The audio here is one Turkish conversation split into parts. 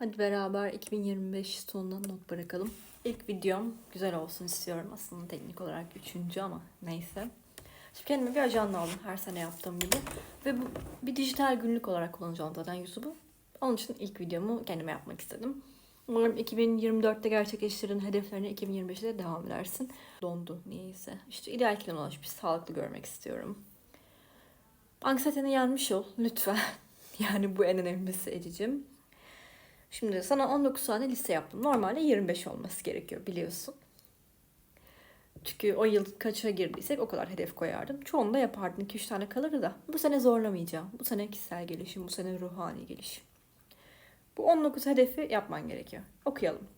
Hadi beraber 2025 sonuna not bırakalım. İlk videom güzel olsun istiyorum aslında teknik olarak üçüncü ama neyse. Şimdi kendime bir ajanda aldım her sene yaptığım gibi. Ve bu bir dijital günlük olarak kullanacağım zaten YouTube'u. Onun için ilk videomu kendime yapmak istedim. Umarım 2024'te gerçekleştirin hedeflerine 2025'te de devam edersin. Dondu niyeyse. İşte ideal kiloma ulaşmış, sağlıklı görmek istiyorum. Anksiyeteni yenmiş ol lütfen. Yani bu en önemlisi Ecicim. Şimdi sana 19 tane liste yaptım. Normalde 25 olması gerekiyor biliyorsun. Çünkü o yıl kaça girdiysek o kadar hedef koyardım. Çoğunu da yapardım. 2-3 tane kalırdı da. Bu sene zorlamayacağım. Bu sene kişisel gelişim, bu sene ruhani gelişim. Bu 19 hedefi yapman gerekiyor. Okuyalım.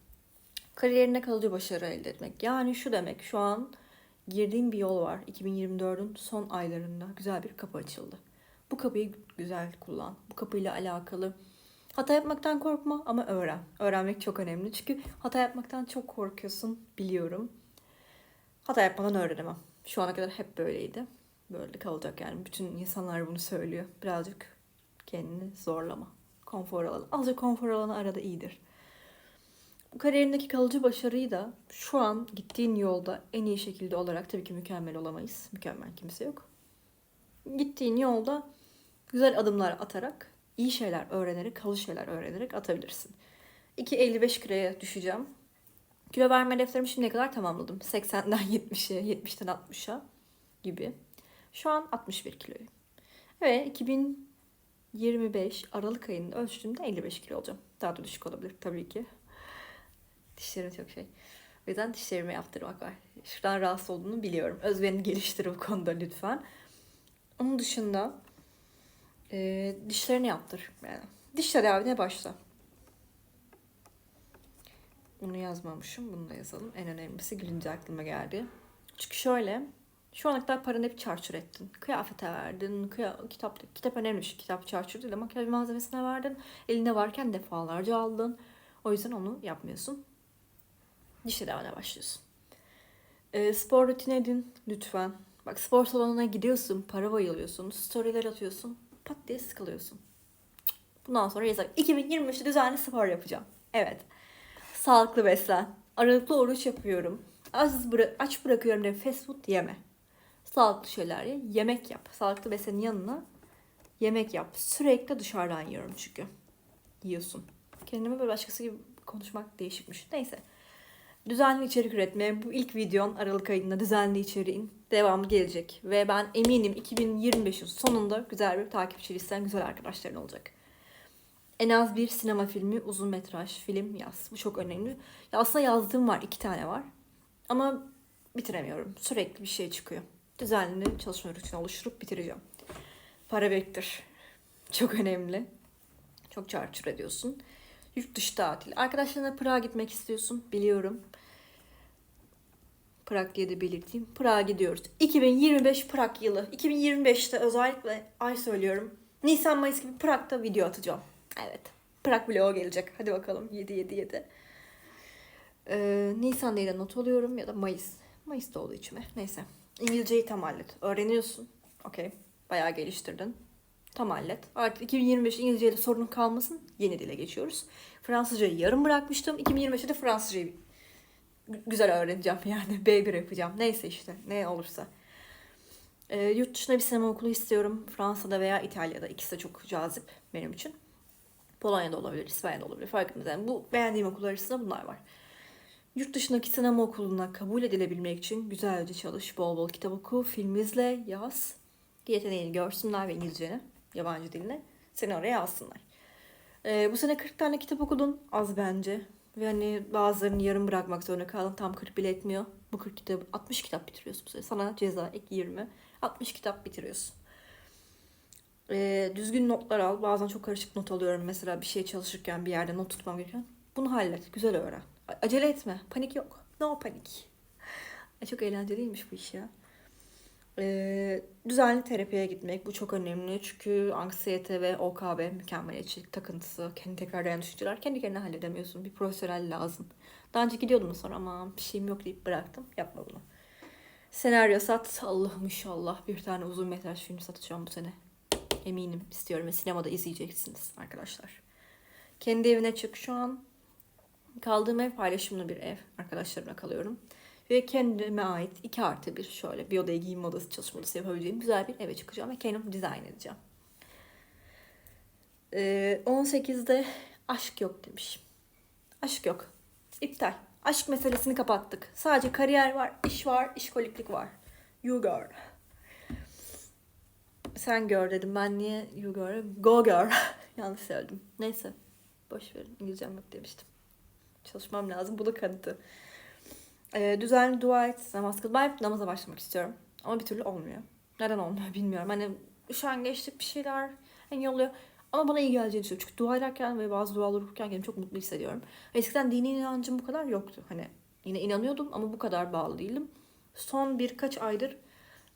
Kariyerine kalıcı başarı elde etmek. Yani şu demek şu an girdiğin bir yol var. 2024'ün son aylarında güzel bir kapı açıldı. Bu kapıyı güzel kullan. Bu kapıyla alakalı hata yapmaktan korkma ama öğren. Öğrenmek çok önemli. Çünkü hata yapmaktan çok korkuyorsun biliyorum. Hata yapmadan öğrenemem. Şu ana kadar hep böyleydi. Böyle kalacak yani. Bütün insanlar bunu söylüyor. Birazcık kendini zorlama. Konfor alanı. Azıcık konfor alanı arada iyidir. Bu kariyerindeki kalıcı başarıyı da şu an gittiğin yolda en iyi şekilde olarak tabii ki mükemmel olamayız. Mükemmel kimse yok. Gittiğin yolda güzel adımlar atarak, iyi şeyler öğrenerek, kalıcı şeyler öğrenerek atabilirsin. 2.55 kiloya düşeceğim. Kilo verme hedeflerimi şimdiye kadar tamamladım. 80'den 70'e, 70'ten 60'a gibi. Şu an 61 kiloyum. Ve 2025 Aralık ayında ölçtüğümde 55 kilo olacağım. Daha da düşük olabilir tabii ki. Dişlerim çok şey. O yüzden dişlerime yaptırmak var. Şuradan rahatsız olduğunu biliyorum. Özgüvenini geliştir bu konuda lütfen. Onun dışında e, dişlerini yaptır. Yani diş tedavine başla. Bunu yazmamışım. Bunu da yazalım. En önemlisi gülünce aklıma geldi. Çünkü şöyle. Şu ana kadar paranı hep çarçur ettin. Kıyafete verdin. Kıya, kitap, kitap önemli bir şey. Kitap çarçur değil. Makyaj malzemesine verdin. Elinde varken defalarca aldın. O yüzden onu yapmıyorsun. Diş tedavine başlıyorsun. E, spor rutini edin lütfen. Bak spor salonuna gidiyorsun, para bayılıyorsun, storyler atıyorsun, pat diye sıkılıyorsun. Bundan sonra yasak. 2023'te düzenli spor yapacağım. Evet. Sağlıklı beslen. Aralıklı oruç yapıyorum. Az bıra- aç bırakıyorum diye fast food yeme. Sağlıklı şeyler ye. Yemek yap. Sağlıklı beslenin yanına yemek yap. Sürekli dışarıdan yiyorum çünkü. Yiyorsun. Kendime böyle başkası gibi konuşmak değişikmiş. Neyse. Düzenli içerik üretmeye bu ilk videon Aralık ayında düzenli içeriğin devamı gelecek. Ve ben eminim 2025'in sonunda güzel bir takipçi listen güzel arkadaşların olacak. En az bir sinema filmi, uzun metraj film yaz. Bu çok önemli. Ya aslında yazdığım var, iki tane var. Ama bitiremiyorum. Sürekli bir şey çıkıyor. Düzenli çalışma rutini oluşturup bitireceğim. Para biriktir. Çok önemli. Çok çarçur ediyorsun. Yurt dışı tatil. Arkadaşlarına Prag'a gitmek istiyorsun. Biliyorum. Prag de belirteyim. Prag'a gidiyoruz. 2025 Prag yılı. 2025'te özellikle ay söylüyorum. Nisan Mayıs gibi Prag'da video atacağım. Evet. Prag vlogu gelecek. Hadi bakalım. 7 7 7. Ee, Nisan de not alıyorum ya da Mayıs. Mayıs'ta oldu içime. Neyse. İngilizceyi tam hallet. Öğreniyorsun. Okey. Bayağı geliştirdin. Tam hallet. Artık 2025 İngilizceyle sorun kalmasın. Yeni dile geçiyoruz. Fransızcayı yarım bırakmıştım. 2025'te de Fransızcayı güzel öğreneceğim yani. B1 yapacağım. Neyse işte. Ne olursa. Ee, yurt dışında bir sinema okulu istiyorum. Fransa'da veya İtalya'da. İkisi de çok cazip benim için. Polonya'da olabilir, İspanya'da olabilir. Fark etmez. Yani bu beğendiğim okullar arasında bunlar var. Yurt dışındaki sinema okuluna kabul edilebilmek için güzelce çalış, bol bol kitap oku, film izle, yaz. Yeteneğini görsünler ve İngilizceni, yabancı dilini seni oraya alsınlar. Ee, bu sene 40 tane kitap okudun, az bence. Ve hani bazılarını yarım bırakmak zorunda kaldın. Tam 40 bile etmiyor. Bu 40 kitap, 60 kitap bitiriyorsun bu sene. Sana ceza ek 20. 60 kitap bitiriyorsun. Ee, düzgün notlar al. Bazen çok karışık not alıyorum. Mesela bir şey çalışırken bir yerde not tutmam gereken. Bunu hallet. Güzel öğren. Acele etme. Panik yok. No panik. Ay, çok eğlenceliymiş bu iş ya. Ee, düzenli terapiye gitmek bu çok önemli. Çünkü anksiyete ve OKB mükemmeliyetçilik takıntısı, kendi tekrarlayan düşünceler kendi kendine halledemiyorsun. Bir profesyonel lazım. Daha önce gidiyordum sonra ama bir şeyim yok deyip bıraktım. Yapma bunu. Senaryo sat. Allah'ım inşallah bir tane uzun metraj film satacağım bu sene. Eminim istiyorum ve sinemada izleyeceksiniz arkadaşlar. Kendi evine çık şu an. Kaldığım ev paylaşımlı bir ev. Arkadaşlarımla kalıyorum. Ve kendime ait 2 artı bir şöyle bir odaya giyinme odası, çalışma odası yapabileceğim güzel bir eve çıkacağım ve kendim dizayn edeceğim. Ee, 18'de aşk yok demiş. Aşk yok. İptal. Aşk meselesini kapattık. Sadece kariyer var, iş var, işkoliklik var. You girl. Sen gör dedim. Ben niye you girl? Go girl. Yanlış söyledim. Neyse. Boş verin. İngilizcem yok demiştim. Çalışmam lazım. Bu da kanıtı. Ee, düzenli dua et, namaz kıl. Ben hep namaza başlamak istiyorum. Ama bir türlü olmuyor. Neden olmuyor bilmiyorum. Hani şu an geçtik bir şeyler hani oluyor. Ama bana iyi geleceğini düşünüyorum. Çünkü dua ederken ve bazı dualar okurken kendimi çok mutlu hissediyorum. Eskiden dini inancım bu kadar yoktu. Hani yine inanıyordum ama bu kadar bağlı değildim. Son birkaç aydır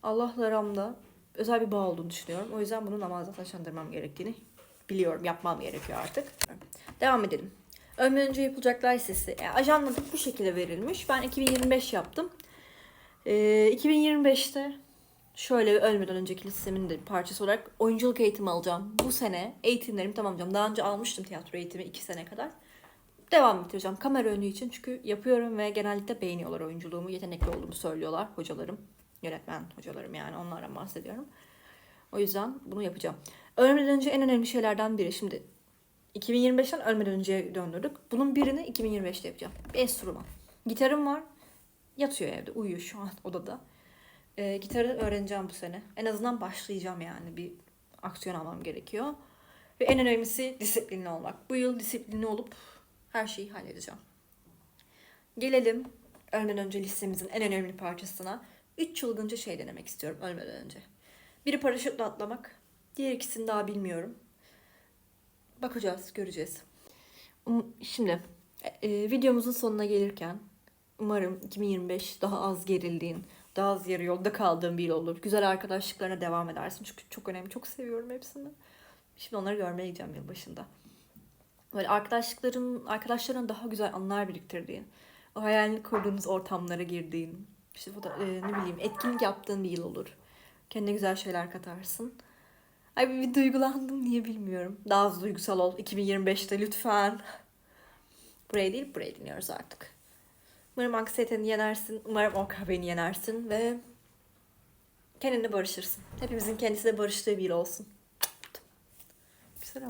Allah'la aramda özel bir bağ olduğunu düşünüyorum. O yüzden bunu namazla taşlandırmam gerektiğini biliyorum. Yapmam gerekiyor artık. Devam edelim. Önce yapılacaklar listesi. E, ajanladık bu şekilde verilmiş. Ben 2025 yaptım. E, 2025'te şöyle ölmeden önceki listemin de bir parçası olarak oyunculuk eğitimi alacağım. Bu sene eğitimlerimi tamamlayacağım. Daha önce almıştım tiyatro eğitimi 2 sene kadar. Devam ettireceğim kamera önü için çünkü yapıyorum ve genellikle beğeniyorlar oyunculuğumu. Yetenekli olduğumu söylüyorlar hocalarım. Yönetmen hocalarım yani onlardan bahsediyorum. O yüzden bunu yapacağım. Ölmeden önce en önemli şeylerden biri. Şimdi 2025'ten ölmeden önceye döndürdük. Bunun birini 2025'te yapacağım. Bir enstrüman. Gitarım var. Yatıyor evde. Uyuyor şu an odada. Ee, gitarı öğreneceğim bu sene. En azından başlayacağım yani. Bir aksiyon almam gerekiyor. Ve en önemlisi disiplinli olmak. Bu yıl disiplinli olup her şeyi halledeceğim. Gelelim ölmeden önce listemizin en önemli parçasına. Üç çılgınca şey denemek istiyorum ölmeden önce. Biri paraşütle atlamak. Diğer ikisini daha bilmiyorum. Bakacağız, göreceğiz. Um- Şimdi e, e, videomuzun sonuna gelirken umarım 2025 daha az gerildiğin, daha az yarı yolda kaldığın bir yıl olur. Güzel arkadaşlıklarına devam edersin. Çünkü çok önemli. Çok seviyorum hepsini. Şimdi onları görmeye gideceğim yılbaşında. Böyle arkadaşlıkların, arkadaşların daha güzel anılar biriktirdiğin, o hayalini kurduğunuz ortamlara girdiğin, işte foto- e, ne bileyim etkinlik yaptığın bir yıl olur. Kendine güzel şeyler katarsın. Ay bir, duygulandım niye bilmiyorum. Daha az duygusal ol 2025'te lütfen. Buraya değil buraya dinliyoruz artık. Umarım anksiyeteni yenersin. Umarım OKB'ni yenersin ve kendinle barışırsın. Hepimizin kendisiyle barıştığı bir yıl olsun. Güzel.